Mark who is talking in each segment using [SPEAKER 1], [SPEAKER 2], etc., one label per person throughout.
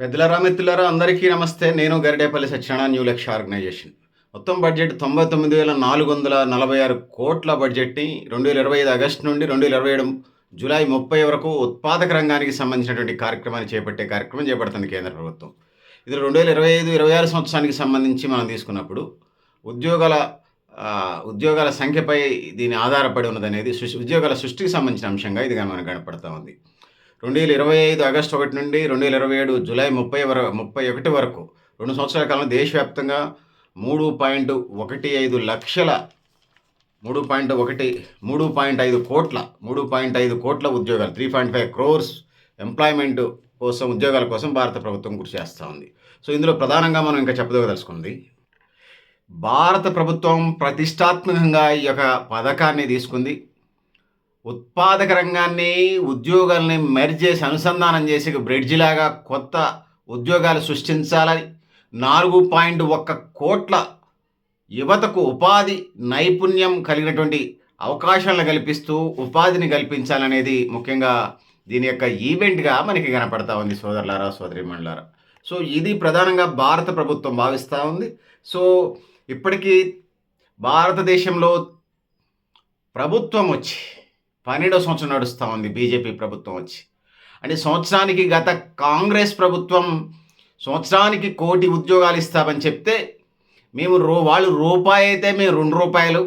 [SPEAKER 1] పెద్దలరా మిత్రులరా అందరికీ నమస్తే. నేను గరిడేపల్లి సత్యనారాయణ న్యూ లక్ష్య ఆర్గనైజేషన్. మొత్తం బడ్జెట్ తొంభై తొమ్మిది వేల నాలుగు వందల నలభై ఆరు కోట్ల బడ్జెట్ని రెండు వేల ఇరవై ఐదు ఆగస్టు నుండి రెండు వేల ఇరవై ఏడు జూలై ముప్పై వరకు ఉత్పాదక రంగానికి సంబంధించినటువంటి కార్యక్రమాన్ని చేపట్టే కార్యక్రమం చేపడుతుంది కేంద్ర ప్రభుత్వం. ఇది రెండు వేల ఇరవై ఐదు ఇరవై ఆరు సంవత్సరానికి సంబంధించి మనం తీసుకున్నప్పుడు ఉద్యోగాల ఉద్యోగాల సంఖ్యపై దీని ఆధారపడి ఉన్నదనేది సృష్టి ఉద్యోగాల సృష్టికి సంబంధించిన అంశంగా ఇది మనకు కనపడతా ఉంది. రెండు వేల ఇరవై ఐదు ఆగస్టు ఒకటి నుండి రెండు వేల ఇరవై ఏడు జూలై ముప్పై వరకు ముప్పై ఒకటి వరకు రెండు సంవత్సరాల కాలంలో దేశవ్యాప్తంగా మూడు పాయింట్ ఒకటి ఐదు లక్షల మూడు పాయింట్ ఒకటి మూడు పాయింట్ ఐదు కోట్ల మూడు పాయింట్ ఐదు కోట్ల ఉద్యోగాలు three point five crores employment కోసం ఉద్యోగాల కోసం భారత ప్రభుత్వం కృషి చేస్తూ ఉంది. సో ఇందులో ప్రధానంగా మనం ఇంకా చెప్పదలుచుకుంది భారత ప్రభుత్వం ప్రతిష్టాత్మకంగా ఈ యొక్క పథకాన్ని తీసుకుంది. ఉత్పాదక రంగాన్ని ఉద్యోగాల్ని మెర్జ్ చేసి అనుసంధానం చేసి బ్రిడ్జ్ లాగా కొత్త ఉద్యోగాలు సృష్టించాలని నాలుగు పాయింట్ ఒక్క కోట్ల యువతకు ఉపాధి నైపుణ్యం కలిగినటువంటి అవకాశాలను కల్పిస్తూ ఉపాధిని కల్పించాలనేది ముఖ్యంగా దీని యొక్క ఈవెంట్గా మనకి కనపడతా ఉంది సోదరులారా సోదరిమణులారా. సో ఇది ప్రధానంగా భారత ప్రభుత్వం భావిస్తూ ఉంది. సో ఇప్పటికీ భారతదేశంలో ప్రభుత్వం వచ్చి పన్నెండో సంవత్సరం నడుస్తూ ఉంది బీజేపీ ప్రభుత్వం వచ్చి. అంటే సంవత్సరానికి గత కాంగ్రెస్ ప్రభుత్వం సంవత్సరానికి కోటి ఉద్యోగాలు ఇస్తామని చెప్తే మేము రూ వాళ్ళు రూపాయి అయితే మేము రెండు రూపాయలు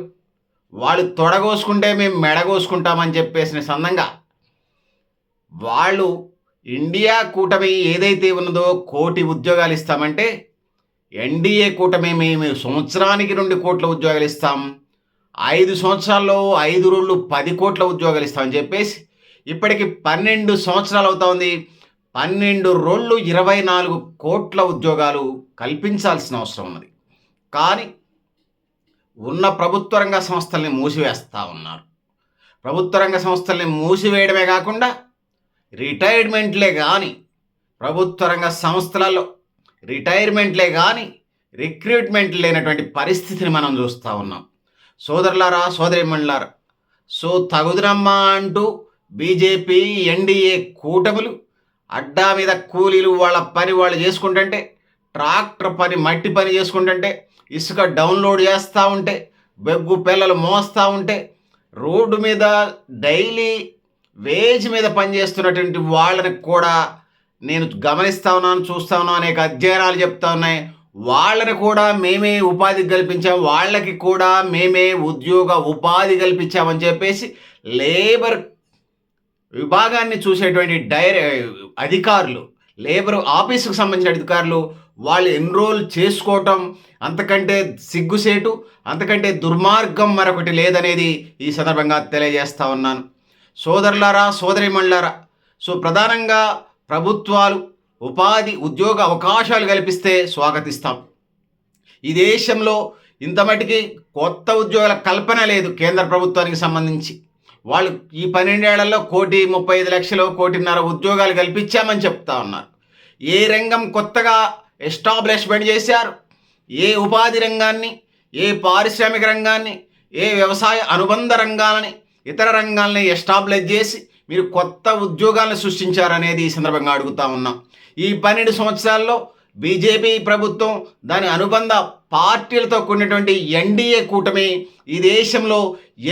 [SPEAKER 1] వాళ్ళు తొడగోసుకుంటే మేము మెడగోసుకుంటామని చెప్పేసిన సందంగా వాళ్ళు ఇండియా కూటమి ఏదైతే ఉన్నదో కోటి ఉద్యోగాలు ఇస్తామంటే ఎన్డీఏ కూటమి మేము సంవత్సరానికి రెండు కోట్ల ఉద్యోగాలు ఇస్తాం. ఐదు సంవత్సరాల్లో ఐదు రోజులు పది కోట్ల ఉద్యోగాలు ఇస్తామని చెప్పేసి ఇప్పటికి పన్నెండు సంవత్సరాలు అవుతా ఉంది. పన్నెండు రోజులు ఇరవై నాలుగు కోట్ల ఉద్యోగాలు కల్పించాల్సిన అవసరం ఉన్నది. కానీ ఉన్న ప్రభుత్వ రంగ సంస్థల్ని మూసివేస్తూ ఉన్నారు. ప్రభుత్వ రంగ సంస్థల్ని మూసివేయడమే కాకుండా రిటైర్మెంట్లే కానీ ప్రభుత్వ రంగ సంస్థలలో రిటైర్మెంట్లే కానీ రిక్రూట్మెంట్ లేనటువంటి పరిస్థితిని మనం చూస్తూ ఉన్నాం. సోదరులారా సోదరిమణులారా సో తగుదురమ్మా అంటూ బీజేపీ ఎన్డీఏ కూటములు అడ్డా మీద కూలీలు వాళ్ళ పని వాళ్ళు చేసుకుంటుంటే ట్రాక్టర్ పని మట్టి పని చేసుకుంటుంటే ఇసుక డౌన్లోడ్ చేస్తూ ఉంటే బెగ్గు పిల్లలు మోస్తూ ఉంటే రోడ్డు మీద డైలీ వేజ్ మీద పనిచేస్తున్నటువంటి వాళ్ళని కూడా నేను గమనిస్తా ఉన్నాను చూస్తా ఉన్నాను అనేక అధ్యయనాలు చెప్తా ఉన్నాయి. వాళ్ళని కూడా మేమే ఉపాధి కల్పించాం వాళ్ళకి కూడా మేమే ఉద్యోగ ఉపాధి కల్పించామని చెప్పేసి లేబర్ విభాగాన్ని చూసేటువంటి డైర అధికారులు లేబర్ ఆఫీసుకు సంబంధించిన అధికారులు వాళ్ళు ఎన్రోల్ చేసుకోవటం అంతకంటే సిగ్గుసేటు అంతకంటే దుర్మార్గం మరొకటి లేదనేది ఈ సందర్భంగా తెలియజేస్తా ఉన్నాను. సోదరులారా సోదరిమణులారా సో ప్రధానంగా ప్రభుత్వాలు ఉపాధి ఉద్యోగ అవకాశాలు కల్పిస్తే స్వాగతిస్తాం. ఈ దేశంలో ఇంత మటుకి కొత్త ఉద్యోగాల కల్పన లేదు కేంద్ర ప్రభుత్వానికి సంబంధించి. వాళ్ళు ఈ పన్నెండేళ్ళలో కోటి ముప్పై ఐదు లక్షలు కోటిన్నర ఉద్యోగాలు కల్పించామని చెప్తా ఉన్నారు. ఏ రంగం కొత్తగా ఎస్టాబ్లిష్మెంట్ చేశారు? ఏ ఉపాధి రంగాన్ని ఏ పారిశ్రామిక రంగాన్ని ఏ వ్యవసాయ అనుబంధ రంగాలని ఇతర రంగాలని ఎస్టాబ్లిష్ చేసి మీరు కొత్త ఉద్యోగాలను సృష్టించారనేది ఈ సందర్భంగా అడుగుతా ఉన్నాం. ఈ పన్నెండు సంవత్సరాల్లో బీజేపీ ప్రభుత్వం దాని అనుబంధ పార్టీలతో కూడినటువంటి ఎన్డీఏ కూటమి ఈ దేశంలో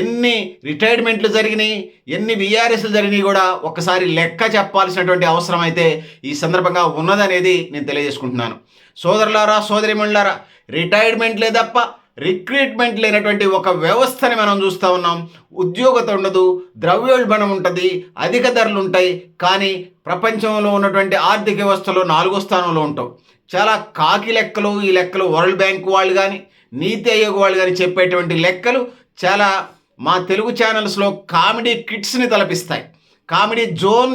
[SPEAKER 1] ఎన్ని రిటైర్మెంట్లు జరిగినాయి ఎన్ని విఆర్ఎస్లు జరిగినాయి కూడా ఒకసారి లెక్క చెప్పాల్సినటువంటి అవసరం అయితే ఈ సందర్భంగా ఉన్నదనేది నేను తెలియజేసుకుంటున్నాను. సోదరులారా సోదరిమణులారా రిటైర్మెంట్లే తప్ప రిక్రూట్మెంట్ లేనటువంటి ఒక వ్యవస్థని మనం చూస్తూ ఉన్నాం. ఉద్యోగత ఉండదు ద్రవ్యోల్బణం ఉంటుంది అధిక ధరలు ఉంటాయి కానీ ప్రపంచంలో ఉన్నటువంటి ఆర్థిక వ్యవస్థలో నాలుగో స్థానంలో ఉంటాం. చాలా కాకి లెక్కలు ఈ లెక్కలు వరల్డ్ బ్యాంక్ వాళ్ళు కానీ నీతి ఆయోగ్ వాళ్ళు కానీ చెప్పేటువంటి లెక్కలు చాలా మా తెలుగు ఛానల్స్లో కామెడీ కిట్స్ని తలపిస్తాయి. కామెడీ జోన్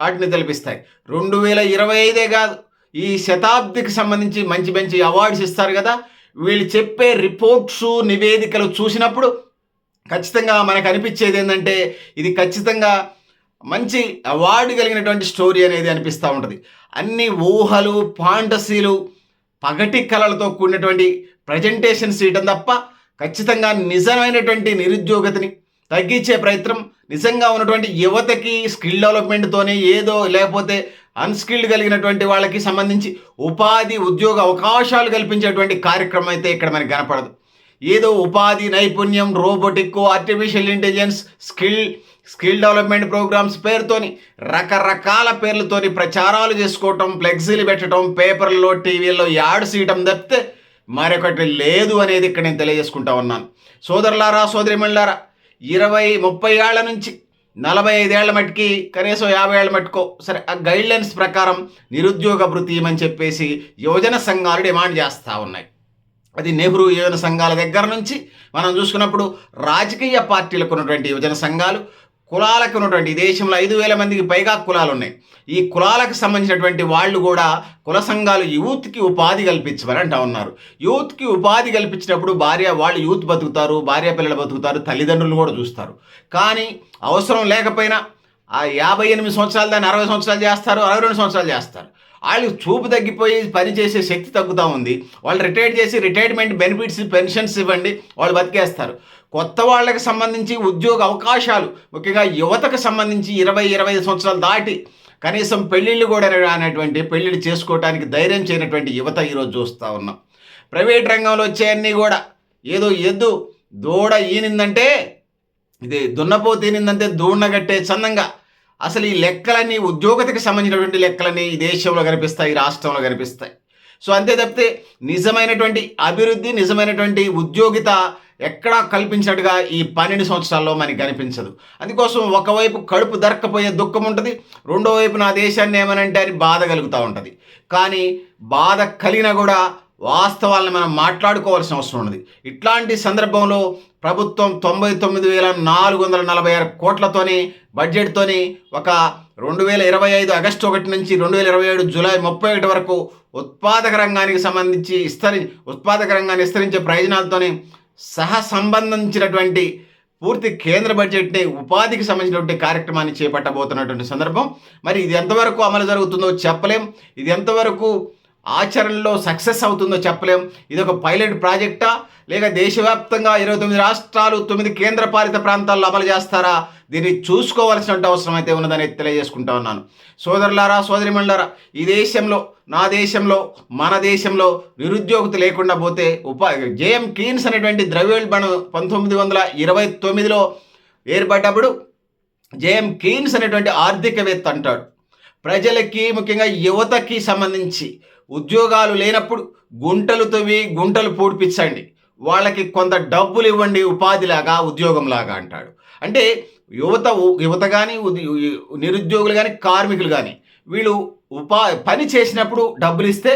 [SPEAKER 1] వాటిని తలపిస్తాయి. రెండు వేల ఇరవై ఐదే కాదు ఈ శతాబ్దికి సంబంధించి మంచి మంచి అవార్డ్స్ ఇస్తారు కదా వీళ్ళు చెప్పే రిపోర్ట్స్ నివేదికలు చూసినప్పుడు ఖచ్చితంగా మనకు అనిపించేది ఏంటంటే ఇది ఖచ్చితంగా మంచి అవార్డు కలిగినటువంటి స్టోరీ అనేది అనిపిస్తూ ఉంటుంది. అన్ని ఊహలు ఫాంటసీలు పగటి కళలతో కూడినటువంటి ప్రజెంటేషన్ ఇవ్వడం తప్ప ఖచ్చితంగా నిజమైనటువంటి నిరుద్యోగతని తగ్గించే ప్రయత్నం నిజంగా ఉన్నటువంటి యువతకి స్కిల్ డెవలప్మెంట్తోనే ఏదో లేకపోతే అన్స్కిల్డ్ కలిగినటువంటి వాళ్ళకి సంబంధించి ఉపాధి ఉద్యోగ అవకాశాలు కల్పించేటువంటి కార్యక్రమం అయితే ఇక్కడ మనకి కనపడదు. ఏదో ఉపాధి నైపుణ్యం robotic artificial intelligence skill skill development programmes పేరుతోని రకరకాల పేర్లతోని ప్రచారాలు చేసుకోవటం ఫ్లెక్సీలు పెట్టడం పేపర్లో టీవీల్లో యాడ్ చేయటం తప్పితే మరొకటి లేదు అనేది ఇక్కడ నేను తెలియజేసుకుంటా ఉన్నాను. సోదరులారా సోదరిమణులారా ఇరవై ముప్పై ఏళ్ళ నుంచి నలభై ఐదేళ్ళ మట్టుకి కనీసం యాభై ఏళ్ళ మట్టుకో. సరే ఆ గైడ్లైన్స్ ప్రకారం నిరుద్యోగ భృతి చెప్పేసి యువజన సంఘాలు డిమాండ్ చేస్తూ ఉన్నాయి. అది నెహ్రూ యువజన సంఘాల దగ్గర నుంచి మనం చూసుకున్నప్పుడు రాజకీయ పార్టీలకు ఉన్నటువంటి యువజన సంఘాలు కులాలకు ఉన్నటువంటి ఈ దేశంలో ఐదు వేల మందికి పైగా కులాలు ఉన్నాయి. ఈ కులాలకు సంబంధించినటువంటి వాళ్ళు కూడా కుల సంఘాలు యూత్కి ఉపాధి కల్పించమని అంటా ఉన్నారు. యూత్కి ఉపాధి కల్పించినప్పుడు భార్య వాళ్ళు యూత్ బతుకుతారు భార్య పిల్లలు బతుకుతారు తల్లిదండ్రులు కూడా చూస్తారు. కానీ అవసరం లేకపోయినా ఆ యాభై ఎనిమిది సంవత్సరాలు దాన్ని అరవై సంవత్సరాలు చేస్తారు అరవై రెండు సంవత్సరాలు చేస్తారు. వాళ్ళు చూపు తగ్గిపోయి పని చేసే శక్తి తగ్గుతూ ఉంది. వాళ్ళు రిటైర్ చేసి రిటైర్మెంట్ బెనిఫిట్స్ పెన్షన్స్ ఇవ్వండి వాళ్ళు బతికేస్తారు. కొత్త వాళ్ళకి సంబంధించి ఉద్యోగ అవకాశాలు ముఖ్యంగా యువతకు సంబంధించి ఇరవై ఇరవై ఐదు సంవత్సరాలు దాటి కనీసం పెళ్ళిళ్ళు కూడా అనేటువంటి పెళ్ళిళ్ళు చేసుకోవడానికి ధైర్యం చేయనటువంటి యువత ఈరోజు చూస్తూ ఉన్నాం. ప్రైవేట్ రంగంలో వచ్చేయన్నీ కూడా ఏదో ఎద్దు దూడ ఈనిందంటే ఇది దున్నపో దూడన దూడనగట్టే చందంగా అసలు ఈ లెక్కలన్నీ ఉద్యోగతకి సంబంధించినటువంటి లెక్కలన్నీ ఈ దేశంలో కనిపిస్తాయి ఈ రాష్ట్రంలో కనిపిస్తాయి. సో అంతే తప్పితే నిజమైనటువంటి అభివృద్ధి నిజమైనటువంటి ఉద్యోగిత ఎక్కడా కల్పించినట్టుగా ఈ పన్నెండు సంవత్సరాల్లో మనకి కనిపించదు. అందుకోసం ఒకవైపు కడుపు దొరక్కపోయే దుఃఖం ఉంటుంది రెండో వైపు నా దేశాన్ని ఏమనంటే అని బాధ కలుగుతూ ఉంటుంది. కానీ బాధ కలిగినా కూడా వాస్తవాలను మనం మాట్లాడుకోవాల్సిన అవసరం ఉన్నది. ఇట్లాంటి సందర్భంలో ప్రభుత్వం తొంభై తొమ్మిది వేల నాలుగు వందల నలభై ఆరు కోట్లతోని బడ్జెట్తోని ఒక రెండు వేల ఇరవై ఐదు ఆగస్టు ఒకటి నుంచి రెండు వేల ఇరవై ఏడు జూలై ముప్పై ఒకటి వరకు ఉత్పాదక రంగానికి సంబంధించి విస్తరి ఉత్పాదక రంగాన్ని విస్తరించే ప్రయోజనాలతోని సహ సంబంధించినటువంటి పూర్తి కేంద్ర బడ్జెట్ని ఉపాధికి సంబంధించినటువంటి కార్యక్రమాన్ని చేపట్టబోతున్నటువంటి సందర్భం. మరి ఇది ఎంతవరకు అమలు జరుగుతుందో చెప్పలేం. ఇది ఎంతవరకు ఆచరణలో సక్సెస్ అవుతుందో చెప్పలేం. ఇది ఒక పైలట్ ప్రాజెక్టా? లేక దేశవ్యాప్తంగా ఇరవై తొమ్మిది రాష్ట్రాలు తొమ్మిది కేంద్రపాలిత ప్రాంతాల్లో అమలు చేస్తారా? దీన్ని చూసుకోవాల్సిన అవసరం అయితే ఉన్నదని తెలియజేసుకుంటా ఉన్నాను. సోదరులారా సోదరిమణులారా ఈ దేశంలో నా దేశంలో మన దేశంలో నిరుద్యోగత లేకుండా పోతే ఉపా జేఎం కీన్స్ అనేటువంటి ద్రవ్యోల్బణం పంతొమ్మిది వందల ఇరవై తొమ్మిదిలో ఏర్పడ్డప్పుడు జేఎం కీన్స్ అనేటువంటి ఆర్థికవేత్త అంటాడు. ప్రజలకి ముఖ్యంగా యువతకి సంబంధించి ఉద్యోగాలు లేనప్పుడు గుంటలు తవ్వి గుంటలు పూడిపించండి. వాళ్ళకి కొంత డబ్బులు ఇవ్వండి ఉపాధిలాగా ఉద్యోగంలాగా అంటాడు. అంటే యువత యువత కానీ నిరుద్యోగులు కానీ కార్మికులు కానీ వీళ్ళు ఉపా పని చేసినప్పుడు డబ్బులు ఇస్తే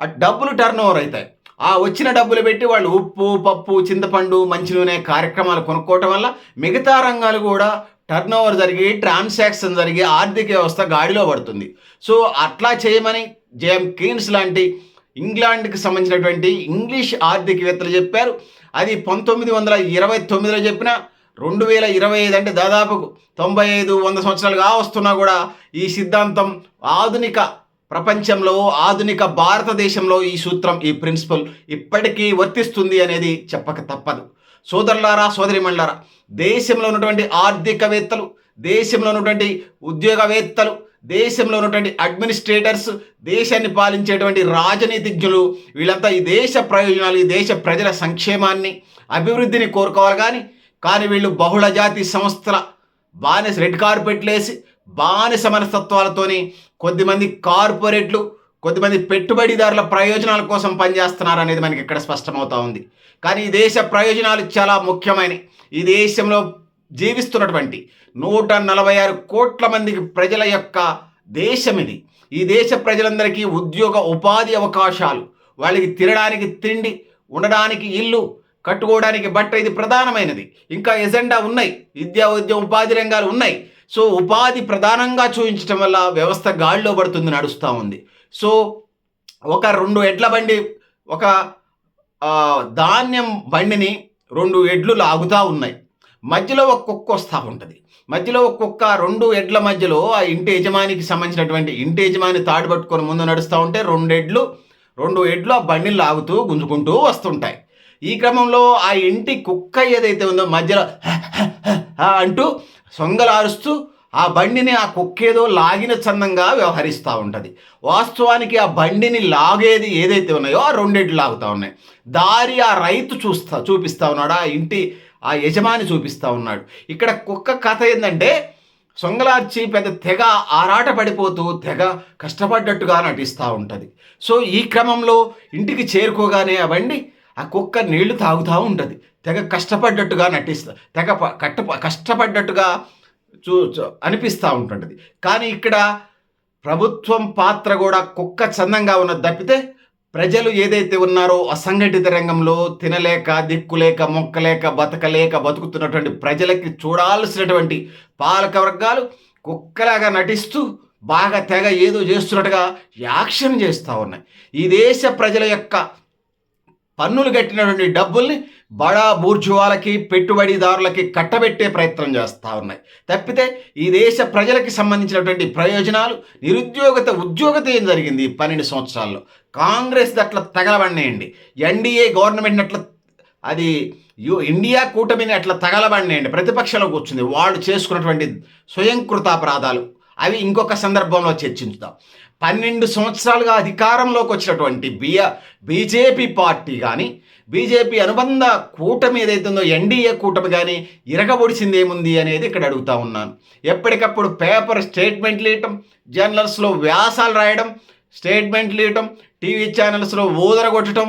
[SPEAKER 1] ఆ డబ్బులు టర్న్ ఓవర్ అవుతాయి ఆ వచ్చిన డబ్బులు పెట్టి వాళ్ళు ఉప్పు పప్పు చింతపండు మంచి నూనె కార్యక్రమాలు కొనుక్కోవటం వల్ల మిగతా రంగాలు కూడా టర్న్ ఓవర్ జరిగి ట్రాన్సాక్షన్ జరిగి ఆర్థిక వ్యవస్థ గాడిలో పడుతుంది. సో అట్లా చేయమని జేఎం కీన్స్ లాంటి ఇంగ్లాండ్కి సంబంధించినటువంటి ఇంగ్లీష్ ఆర్థికవేత్తలు చెప్పారు. అది పంతొమ్మిది వందల ఇరవై తొమ్మిదిలో చెప్పిన రెండు వేల ఇరవై ఐదు అంటే దాదాపు తొంభై ఐదు వంద సంవత్సరాలుగా వస్తున్నా కూడా ఈ సిద్ధాంతం ఆధునిక ప్రపంచంలో ఆధునిక భారతదేశంలో ఈ సూత్రం ఈ ప్రిన్సిపల్ ఇప్పటికీ వర్తిస్తుంది అనేది చెప్పక తప్పదు. సోదరులారా సోదరిమణులారా దేశంలో ఉన్నటువంటి ఆర్థికవేత్తలు దేశంలో ఉన్నటువంటి ఉద్యోగవేత్తలు దేశంలో ఉన్నటువంటి అడ్మినిస్ట్రేటర్స్ దేశాన్ని పాలించేటువంటి రాజనీతిజ్ఞులు వీళ్ళంతా ఈ దేశ ప్రయోజనాలు ఈ దేశ ప్రజల సంక్షేమాన్ని అభివృద్ధిని కోరుకోవాలి కానీ కానీ వీళ్ళు బహుళజాతి సంస్థల బానిస రెడ్ కార్పెట్లేసి బానిస మనస్తత్వాలతోని కొద్దిమంది కార్పొరేట్లు కొద్దిమంది పెట్టుబడిదారుల ప్రయోజనాల కోసం పనిచేస్తున్నారు అనేది మనకి ఇక్కడ స్పష్టమవుతా ఉంది. కానీ ఈ దేశ ప్రయోజనాలు చాలా ముఖ్యమైనవి ఈ దేశంలో జీవిస్తున్నటువంటి నూట నలభై ఆరు కోట్ల మందికి ప్రజల యొక్క దేశం ఇది ఈ దేశ ప్రజలందరికీ ఉద్యోగ ఉపాధి అవకాశాలు. వాళ్ళకి తినడానికి తిండి ఉండడానికి ఇల్లు కట్టుకోవడానికి బట్ట ఇది ప్రధానమైనది. ఇంకా ఎజెండా ఉన్నాయి. విద్యా ఉద్యోగ ఉపాధి రంగాలు ఉన్నాయి. సో ఉపాధి ప్రధానంగా చూపించడం వల్ల వ్యవస్థ గాడిలో పడుతుంది నడుస్తూ ఉంది. సో ఒక రెండు ఎడ్ల బండి ఒక ధాన్యం బండిని రెండు ఎడ్లు లాగుతూ ఉన్నాయి. మధ్యలో ఒక కుక్క వస్తూ ఉంటుంది. మధ్యలో ఒక కుక్క రెండు ఎడ్ల మధ్యలో ఆ ఇంటి యజమానికి సంబంధించినటువంటి ఇంటి యజమాని తాడు పట్టుకొని ముందు నడుస్తూ ఉంటే రెండు ఎడ్లు రెండు ఎడ్లు ఆ బండిని లాగుతూ గుంజుకుంటూ వస్తుంటాయి. ఈ క్రమంలో ఆ ఇంటి కుక్క ఏదైతే ఉందో మధ్యలో అంటూ సొంగలారుస్తూ ఆ బండిని ఆ కుక్కేదో లాగిన చందంగా వ్యవహరిస్తూ ఉంటుంది. వాస్తవానికి ఆ బండిని లాగేది ఏదైతే ఉన్నాయో ఆ రెండింటి లాగుతూ ఉన్నాయి. దారి ఆ రైతు చూస్తా చూపిస్తా ఉన్నాడు. ఆ ఇంటి ఆ యజమాని చూపిస్తా ఉన్నాడు. ఇక్కడ కుక్క కథ ఏంటంటే సొంగలార్చి పెద్ద తెగ ఆరాట పడిపోతూ తెగ కష్టపడ్డట్టుగా నటిస్తూ ఉంటుంది. సో ఈ క్రమంలో ఇంటికి చేరుకోగానే అవండి ఆ కుక్క నీళ్ళు తాగుతూ ఉంటుంది. తెగ కష్టపడ్డట్టుగా నటిస్తా తెగ కట్ట కష్టపడ్డట్టుగా చూ చూ- అనిపిస్తూ ఉంటుంటుంది. కానీ ఇక్కడ ప్రభుత్వం పాత్ర కూడా కుక్క చందంగా ఉన్నది తప్పితే ప్రజలు ఏదైతే ఉన్నారో అసంఘటిత రంగంలో తినలేక దిక్కులేక మొక్కలేక బతకలేక బతుకుతున్నటువంటి ప్రజలకి చూడాల్సినటువంటి పాలక వర్గాలు కుక్కలాగా నటిస్తూ బాగా తెగ ఏదో చేస్తున్నట్టుగా యాక్షన్ చేస్తూ ఉన్నాయి. ఈ దేశ ప్రజల యొక్క పన్నులు కట్టినటువంటి డబ్బుల్ని బడా బూర్జువాలకి పెట్టుబడిదారులకి కట్టబెట్టే ప్రయత్నం చేస్తూ ఉన్నాయి. తప్పితే ఈ దేశ ప్రజలకి సంబంధించినటువంటి ప్రయోజనాలు నిరుద్యోగత ఉద్యోగత ఏం జరిగింది ఈ పన్నెండు సంవత్సరాల్లో? కాంగ్రెస్ అట్లా తగలబడినాయండి. ఎన్డీఏ గవర్నమెంట్ అట్లా అది యూ ఇండియా కూటమిని అట్లా తగలబడినాయండి. ప్రతిపక్షంలో కూర్చుంది. వాళ్ళు చేసుకున్నటువంటి స్వయంకృతాపరాధాలు. అవి ఇంకొక సందర్భంలో చర్చించుదాం. పన్నెండు సంవత్సరాలుగా అధికారంలోకి వచ్చినటువంటి బియ బీజేపీ పార్టీ కానీ బీజేపీ అనుబంధ కూటమి ఏదైతే ఉందో ఎన్డీఏ కూటమి కానీ ఇరగబొడిచింది ఏముంది అనేది ఇక్కడ అడుగుతా ఉన్నాను. ఎప్పటికప్పుడు పేపర్ స్టేట్మెంట్లు ఇవ్వటం జర్నల్స్లో వ్యాసాలు రాయడం స్టేట్మెంట్లు ఇవ్వటం టీవీ ఛానల్స్లో ఊదరగొట్టడం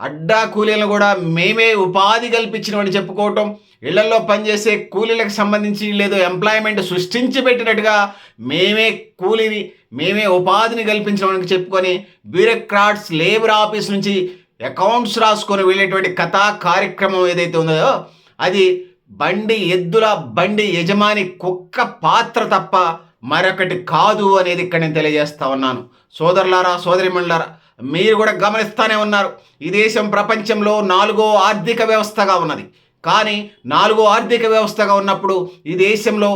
[SPEAKER 1] అడ్డా కూలీలను కూడా మేమే ఉపాధి కల్పించినవని చెప్పుకోవటం ఇళ్ళలో పనిచేసే కూలీలకు సంబంధించి లేదో ఎంప్లాయ్మెంట్ సృష్టించి పెట్టినట్టుగా మేమే కూలీని మేమే ఉపాధిని కల్పించడానికి చెప్పుకొని బ్యూరోక్రాట్స్ లేబర్ ఆఫీస్ నుంచి అకౌంట్స్ రాసుకొని వెళ్ళేటువంటి కథా కార్యక్రమం ఏదైతే ఉందో అది బండి ఎద్దుల బండి యజమాని కుక్క పాత్ర తప్ప మరొకటి కాదు అనేది ఇక్కడ నేను తెలియజేస్తా ఉన్నాను. సోదరులారా సోదరిమణులారా మీరు కూడా గమనిస్తానే ఉన్నారు. ఈ దేశం ప్రపంచంలో నాలుగో ఆర్థిక వ్యవస్థగా ఉన్నది. కానీ నాలుగో ఆర్థిక వ్యవస్థగా ఉన్నప్పుడు ఈ దేశంలో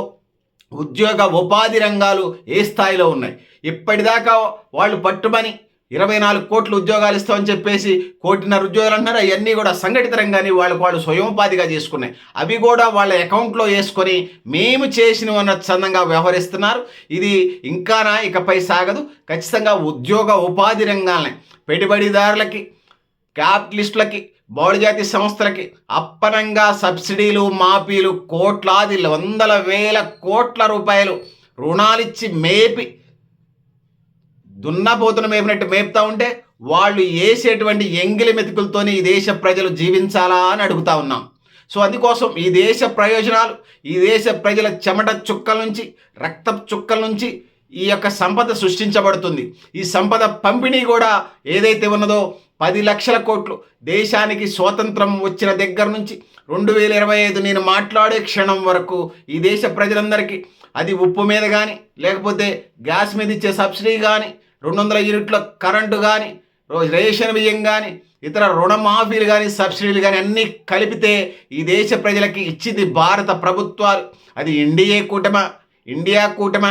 [SPEAKER 1] ఉద్యోగ ఉపాధి రంగాలు ఏ స్థాయిలో ఉన్నాయి? ఇప్పటిదాకా వాళ్ళు పట్టుమని ఇరవై నాలుగు కోట్లు ఉద్యోగాలు ఇస్తామని చెప్పేసి కోటిన్నర ఉద్యోగాలు అంటున్నారు. అవన్నీ కూడా సంఘటిత రంగాన్ని వాళ్ళకు వాళ్ళు స్వయంపాధిగా చేసుకున్నాయి. అవి కూడా వాళ్ళ అకౌంట్లో వేసుకొని మేము చేసిన అన్న చందంగా వ్యవహరిస్తున్నారు. ఇది ఇంకానా ఇకపై సాగదు. ఖచ్చితంగా ఉద్యోగ ఉపాధి రంగాలని పెట్టుబడిదారులకి క్యాపిటలిస్టులకి బహుళజాతి సంస్థలకి అప్పనంగా సబ్సిడీలు మాఫీలు కోట్లాది వందల వేల కోట్ల రూపాయలు రుణాలిచ్చి మేపి దున్నపోతును మేపినట్టు మేపుతా ఉంటే వాళ్ళు వేసేటువంటి ఎంగిలి మెతుకులతోనే ఈ దేశ ప్రజలు జీవించాలా అని అడుగుతా ఉన్నాం. సో అందుకోసం ఈ దేశ ప్రయోజనాలు ఈ దేశ ప్రజల చెమట చుక్కల నుంచి రక్త చుక్కల నుంచి ఈ యొక్క సంపద సృష్టించబడుతుంది. ఈ సంపద పంపిణీ కూడా ఏదైతే ఉన్నదో పది లక్షల కోట్లు. దేశానికి స్వాతంత్రం వచ్చిన దగ్గర నుంచి రెండు వేల ఇరవై ఐదు నేను మాట్లాడే క్షణం వరకు ఈ దేశ ప్రజలందరికీ అది ఉప్పు మీద కానీ లేకపోతే గ్యాస్ మీద ఇచ్చే సబ్సిడీ కానీ రెండు వందల యూనిట్ల కరెంటు కానీ రేషన్ బియ్యం కానీ ఇతర రుణమాఫీలు కానీ సబ్సిడీలు కానీ అన్నీ కలిపితే ఈ దేశ ప్రజలకి ఇచ్చింది భారత ప్రభుత్వాలు. అది ఎన్డీఏ కూటమ? ఇండియా కూటమ?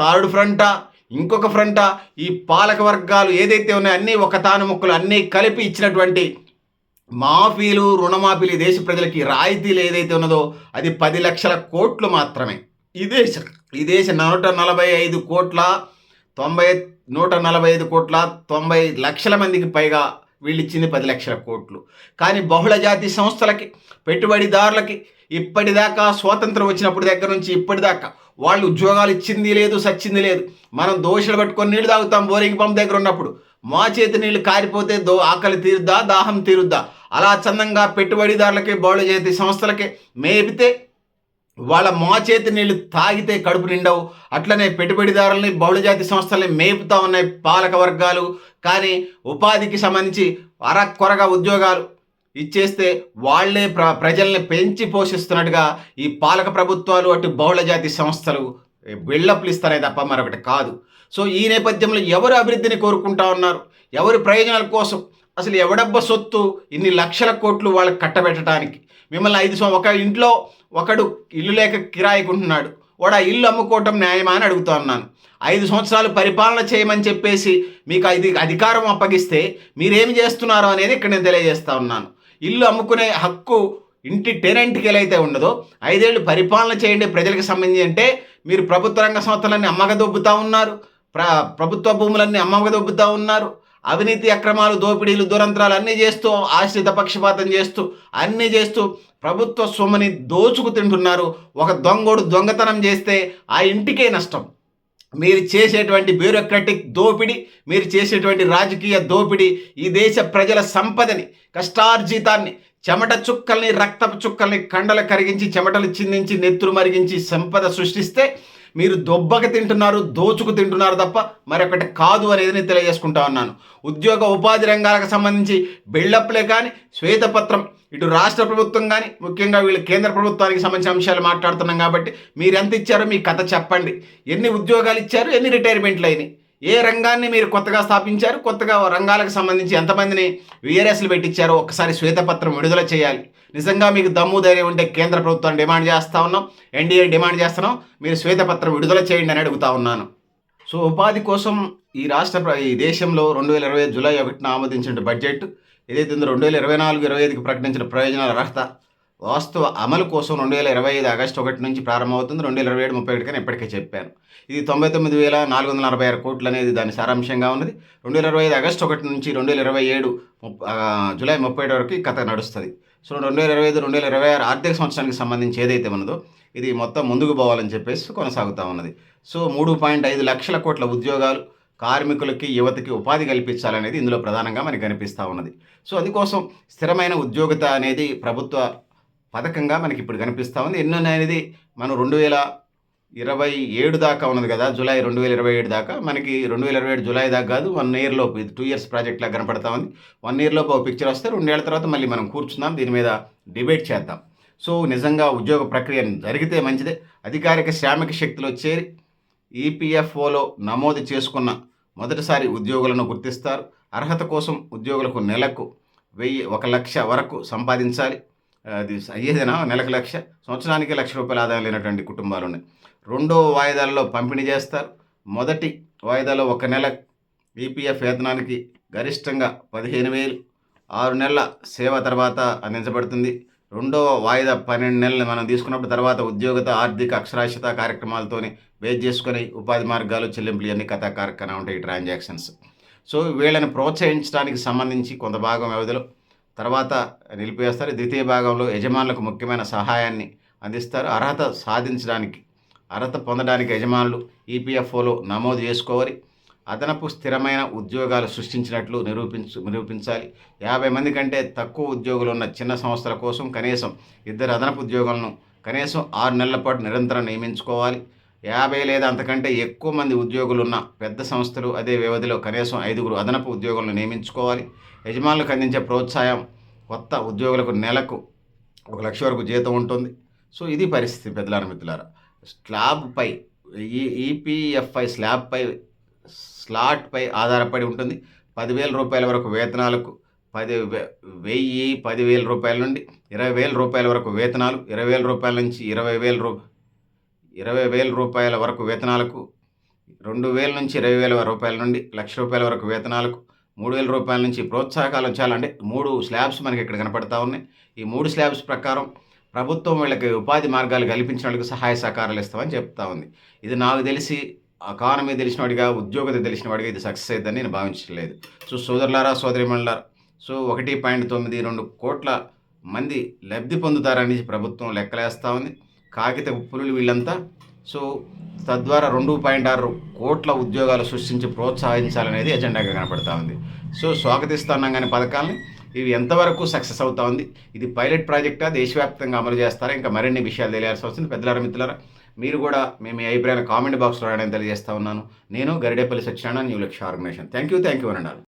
[SPEAKER 1] థర్డ్ ఫ్రంటా? ఇంకొక ఫ్రంట ఈ పాలక వర్గాలు ఏదైతే ఉన్నాయో అన్నీ ఒక తాను ముక్కలు అన్నీ కలిపి ఇచ్చినటువంటి మాఫీలు రుణమాఫీలు ఈ దేశ ప్రజలకి రాయితీలు ఏదైతే ఉన్నదో అది పది లక్షల కోట్లు మాత్రమే. ఈ దేశ ఈ దేశ నూట నలభై ఐదు కోట్ల తొంభై నూట నలభై ఐదు కోట్ల తొంభై లక్షల మందికి పైగా వీళ్ళు ఇచ్చింది పది లక్షల కోట్లు. కానీ బహుళ జాతి సంస్థలకి పెట్టుబడిదారులకి ఇప్పటిదాకా స్వాతంత్రం వచ్చినప్పుడు దగ్గర నుంచి ఇప్పటిదాకా వాళ్ళు ఉద్యోగాలు ఇచ్చింది లేదు సచ్చింది లేదు. మనం దోషులు పట్టుకొని నీళ్ళు తాగుతాం బోరింగ్ పంప్ దగ్గర ఉన్నప్పుడు. మా చేతి నీళ్ళు కారిపోతే దో ఆకలి తీరుద్దా దాహం తీరుద్దా? అలా చందంగా పెట్టుబడిదారులకి బహుళ జాతి సంస్థలకి మేపితే వాళ్ళ మోచేతి నీళ్ళు నీళ్ళు తాగితే కడుపు నిండవు. అట్లనే పెట్టుబడిదారుల్ని బహుళజాతి సంస్థల్ని మేపుతా ఉన్నాయి పాలక వర్గాలు. కానీ ఉపాధికి సంబంధించి అరకొరగా ఉద్యోగాలు ఇచ్చేస్తే వాళ్ళే ప్ర ప్రజల్ని పెంచి పోషిస్తున్నట్టుగా ఈ పాలక ప్రభుత్వాలు అటు బహుళజాతి సంస్థలు బిల్డప్లు ఇస్తారే తప్ప మరొకటి కాదు. సో ఈ నేపథ్యంలో ఎవరు అభివృద్ధిని కోరుకుంటా ఉన్నారు? ఎవరి ప్రయోజనాల కోసం? అసలు ఎవడబ్బ సొత్తు? ఇన్ని లక్షల కోట్లు వాళ్ళకి కట్టబెట్టడానికి. మిమ్మల్ని ఐదు సం ఒక ఇంట్లో ఒకడు ఇల్లు లేక కిరాయికుంటున్నాడు వాడు ఆ ఇల్లు అమ్ముకోవటం న్యాయమా అని అడుగుతా ఉన్నాను. ఐదు సంవత్సరాలు పరిపాలన చేయమని చెప్పేసి మీకు ఇది అధికారం అప్పగిస్తే మీరేమి చేస్తున్నారో అనేది ఇక్కడ నేను తెలియజేస్తా ఉన్నాను. ఇల్లు అమ్ముకునే హక్కు ఇంటి టెనెంట్కి ఎలా అయితే ఉండదో ఐదేళ్ళు పరిపాలన చేయండి ప్రజలకు సంబంధించి అంటే మీరు ప్రభుత్వ రంగ సంస్థలన్నీ అమ్మగదొబ్బుతూ ఉన్నారు. ప్ర ప్రభుత్వ భూములన్నీ అమ్మగదొబ్బుతూ ఉన్నారు. అవినీతి అక్రమాలు దోపిడీలు దురంతరాలు అన్నీ చేస్తూ ఆశ్రిత పక్షపాతం చేస్తూ అన్నీ చేస్తూ ప్రభుత్వ సొమ్ముని దోచుకు తింటున్నారు. ఒక దొంగోడు దొంగతనం చేస్తే ఆ ఇంటికే నష్టం. మీరు చేసేటువంటి బ్యూరోక్రటిక్ దోపిడీ మీరు చేసేటువంటి రాజకీయ దోపిడీ ఈ దేశ ప్రజల సంపదని కష్టార్జితాన్ని చెమట చుక్కల్ని రక్తపు చుక్కల్ని కండలు కరిగించి చెమటలు చిందించి నెత్తురు మరిగించి సంపద సృష్టిస్తే మీరు దొబ్బక తింటున్నారు దోచుకు తింటున్నారు తప్ప మరొకటి కాదు అనేది నేను తెలియజేసుకుంటా ఉన్నాను. ఉద్యోగ ఉపాధి రంగాలకు సంబంధించి బిల్డప్లే కానీ శ్వేతపత్రం ఇటు రాష్ట్ర ప్రభుత్వం కానీ ముఖ్యంగా వీళ్ళు కేంద్ర ప్రభుత్వానికి సంబంధించిన అంశాలు మాట్లాడుతున్నాం కాబట్టి మీరు ఎంత ఇచ్చారో మీ కథ చెప్పండి. ఎన్ని ఉద్యోగాలు ఇచ్చారు ఎన్ని రిటైర్మెంట్లు అయినాయి ఏ రంగాన్ని మీరు కొత్తగా స్థాపించారు కొత్తగా రంగాలకు సంబంధించి ఎంతమందిని విఆర్ఎస్లు పెట్టించారో ఒకసారి శ్వేతపత్రం విడుదల చేయాలి. నిజంగా మీకు దమ్ము ధైర్యం ఉంటే కేంద్ర ప్రభుత్వాన్ని డిమాండ్ చేస్తూ ఉన్నాం ఎన్డీఏ డిమాండ్ చేస్తున్నాం మీరు శ్వేతపత్రం విడుదల చేయండి అని అడుగుతా ఉన్నాను. సో ఉపాధి కోసం ఈ రాష్ట్ర ప్ర- ఈ దేశంలో రెండు వేల ఇరవై జూలై ఒకటిన ఆమోదించిన బడ్జెట్ ఏదైతే ఉందో రెండు వేల ఇరవై నాలుగు ఇరవై ఐదుకి ప్రకటించిన ప్రయోజనాల అర్హత వాస్తవ అమలు కోసం రెండు వేల ఇరవై ఐదు ఆగస్టు ఒకటి నుంచి ప్రారంభమవుతుంది రెండు వేల ఇరవై ఏడు ముప్పై ఒకటికని ఇప్పటికే చెప్పాను. ఇది తొంభై తొమ్మిది వేల నాలుగు వందల నలభై ఆరు కోట్లు అనేది దాని సారాంశంగా ఉన్నది. రెండు వేల ఇరవై ఐదు ఆగస్టు ఒకటి నుంచి రెండు వేల ఇరవై ఏడు ముప్ప- జూలై ముప్పై ఏడు వరకు కథ నడుస్తుంది. సో రెండు వేల ఇరవై ఐదు రెండు వేల ఇరవై ఆరు ఆర్థిక సంవత్సరానికి సంబంధించి ఏదైతే ఉన్నదో ఇది మొత్తం ముందుకు పోవాలని చెప్పేసి కొనసాగుతూ ఉన్నది. సో మూడు పాయింట్ ఐదు లక్షల కోట్ల ఉద్యోగాలు కార్మికులకి యువతకి ఉపాధి కల్పించాలనేది ఇందులో ప్రధానంగా మనకి కనిపిస్తూ ఉన్నది. సో అందుకోసం స్థిరమైన ఉద్యోగత అనేది ప్రభుత్వ పథకంగా మనకి ఇప్పుడు కనిపిస్తూ ఉంది. ఎన్నో అనేది మనం రెండు వేల ఇరవై ఏడు దాకా ఉన్నది కదా జూలై రెండు వేల ఇరవై ఏడు దాకా. మనకి రెండు వేల ఇరవై ఏడు జూలై దాకా కాదు వన్ ఇయర్ లోపు ఇది టూ ఇయర్స్ ప్రాజెక్ట్ లాగా కనపడతా ఉంది. వన్ ఇయర్ లోపు ఒక పిక్చర్ వస్తే రెండేళ్ళ తర్వాత మళ్ళీ మనం కూర్చుందాం దీని మీద డిబేట్ చేద్దాం. సో నిజంగా ఉద్యోగ ప్రక్రియ జరిగితే మంచిదే. అధికారిక శ్రామిక శక్తిలో చేరి ఈపీఎఫ్ఓలో నమోదు చేసుకున్న మొదటిసారి ఉద్యోగులను గుర్తిస్తారు. అర్హత కోసం ఉద్యోగులకు నెలకు వెయ్యి ఒక లక్ష వరకు సంపాదించాలి. అది అయ్యేదేనా? నెలకు లక్ష. సంవత్సరానికి లక్ష రూపాయల ఆదాయం లేనటువంటి కుటుంబాలు ఉన్నాయి. రెండో వాయిదాల్లో పంపిణీ చేస్తారు. మొదటి వాయిదాలో ఒక నెల ఈపీఎఫ్ వేతనానికి గరిష్టంగా పదిహేను వేలు ఆరు నెలల సేవ తర్వాత అందించబడుతుంది. రెండవ వాయిదా పన్నెండు నెలలు మనం తీసుకున్నప్పుడు తర్వాత ఉద్యోగత ఆర్థిక అక్షరాస్యత కార్యక్రమాలతోని బేస్ చేసుకొని ఉపాధి మార్గాలు చెల్లింపులు అన్ని కథా కార్యక్రమం ఉంటాయి ట్రాన్సాక్షన్స్. సో వీళ్ళని ప్రోత్సహించడానికి సంబంధించి కొంత భాగం వ్యవధిలో తర్వాత నిలిపివేస్తారు. ద్వితీయ భాగంలో యజమానులకు ముఖ్యమైన సహాయాన్ని అందిస్తారు. అర్హత సాధించడానికి అర్హత పొందడానికి యజమానులు ఈపీఎఫ్ఓలో నమోదు చేసుకోవాలి. అదనపు స్థిరమైన ఉద్యోగాలు సృష్టించినట్లు నిరూపించు నిరూపించాలి. యాభై మంది కంటే తక్కువ ఉద్యోగులు ఉన్న చిన్న సంస్థల కోసం కనీసం ఇద్దరు అదనపు ఉద్యోగులను కనీసం ఆరు నెలల పాటు నిరంతరం నియమించుకోవాలి. యాభై లేదా అంతకంటే ఎక్కువ మంది ఉద్యోగులు ఉన్న పెద్ద సంస్థలు అదే వ్యవధిలో కనీసం ఐదుగురు అదనపు ఉద్యోగులను నియమించుకోవాలి. యజమానులకు అందించే ప్రోత్సాహం కొత్త ఉద్యోగులకు నెలకు ఒక లక్ష వరకు జీతం ఉంటుంది. సో ఇది పరిస్థితి పెద్దలారా మిత్రులారా. స్లాబ్పై ఈ ఈపీఎఫ్ఐ స్లాబ్పై స్లాట్పై ఆధారపడి ఉంటుంది. పదివేల రూపాయల వరకు వేతనాలకు పది వెయ్యి పదివేల రూపాయల నుండి ఇరవై వేల రూపాయల వరకు వేతనాలు ఇరవై వేల రూపాయల నుంచి ఇరవై వేల రూ ఇరవై వేల రూపాయల వరకు వేతనాలకు రెండు వేల నుంచి ఇరవై వేల రూపాయల నుండి లక్ష రూపాయల వరకు వేతనాలకు మూడు వేల రూపాయల నుంచి ప్రోత్సాహకాలు చాలా అంటే మూడు స్లాబ్స్ మనకి ఇక్కడ కనపడతా ఉన్నాయి. ఈ మూడు స్లాబ్స్ ప్రకారం ప్రభుత్వం వీళ్ళకి ఉపాధి మార్గాలు కల్పించిన వాళ్ళకి సహాయ సహకారాలు ఇస్తామని చెప్తా ఉంది. ఇది నాకు తెలిసి ఎకానమీ తెలిసినవాడిగా ఉద్యోగత తెలిసినవాడిగా ఇది సక్సెస్ అవుతుందని నేను భావించలేదు సో సోదరులారా సోదరిమణులారా సో ఒకటి పాయింట్ తొమ్మిది రెండు కోట్ల మంది లబ్ధి పొందుతారని ప్రభుత్వం లెక్కలేస్తూ ఉంది. కాగిత పులులు వీళ్ళంతా. సో తద్వారా రెండు పాయింట్ ఆరు కోట్ల ఉద్యోగాలు సృష్టించి ప్రోత్సహించాలనేది ఎజెండాగా కనపడతా ఉంది. సో స్వాగతిస్తున్నాం కానీ పథకాలని. ఇవి ఎంతవరకు సక్సెస్ అవుతా ఉంది? ఇది పైలట్ ప్రాజెక్టా? దేశవ్యాప్తంగా అమలు చేస్తారా? ఇంకా మరిన్ని విషయాలు తెలియాల్సి వస్తుంది. పెద్దలారా మిత్రులారా మీరు కూడా మేము మీ అభిప్రాయాన్ని కామెంట్ బాక్స్లో రాయడానికి తెలియజేస్తా ఉన్నాను. నేను Garidepalli Satyanarayana new Lakshya organisation. Thank you thank you అనండి